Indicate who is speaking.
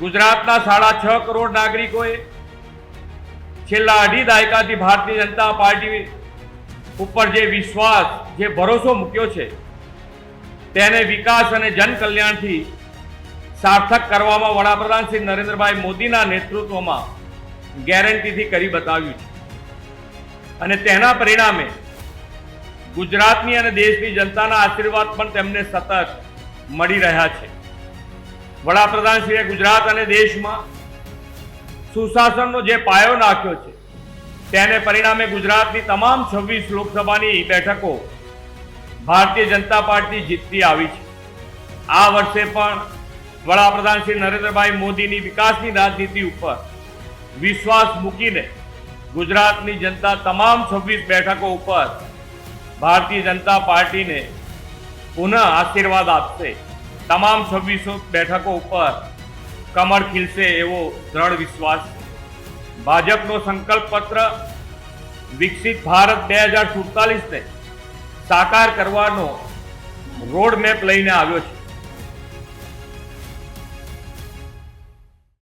Speaker 1: ગુજરાતના સાડા છ કરોડ નાગરિકોએ છેલ્લા અઢી દાયકાથી ભારતીય જનતા પાર્ટી ઉપર જે વિશ્વાસ, જે ભરોસો મૂક્યો છે, તેને વિકાસ અને જનકલ્યાણથી સાર્થક કરવામાં વડાપ્રધાન શ્રી નરેન્દ્રભાઈ મોદીના નેતૃત્વમાં ગેરંટીથી કરી બતાવ્યું છે. અને તેના પરિણામે ગુજરાતની અને દેશની જનતાના આશીર્વાદ પણ તેમને સતત મળી રહ્યા છે. વડાપ્રધાનશ્રીએ ગુજરાત અને દેશમાં સુશાસનનો જે પાયો નાખ્યો છે, તેને પરિણામે ગુજરાતની તમામ છવ્વીસ લોકસભાની બેઠકો ભારતીય જનતા પાર્ટી જીતતી આવી છે. આ વર્ષે પણ વડાપ્રધાન શ્રી નરેન્દ્રભાઈ મોદીની વિકાસની રાજનીતિ ઉપર વિશ્વાસ મૂકીને ગુજરાતની જનતા તમામ છવ્વીસ બેઠકો ઉપર ભારતીય જનતા પાર્ટીને પુનઃ આશીર્વાદ આપશે. તમામ છવ્વીસો બેઠકો ઉપર કમળ ખીલશે એવો દ્રઢ વિશ્વાસ. ભાજપનો સંકલ્પ પત્ર વિકસિત ભારત બે હજાર સુડતાલીસને સાકાર કરવાનો રોડ મેપ લઈને આવ્યો છે.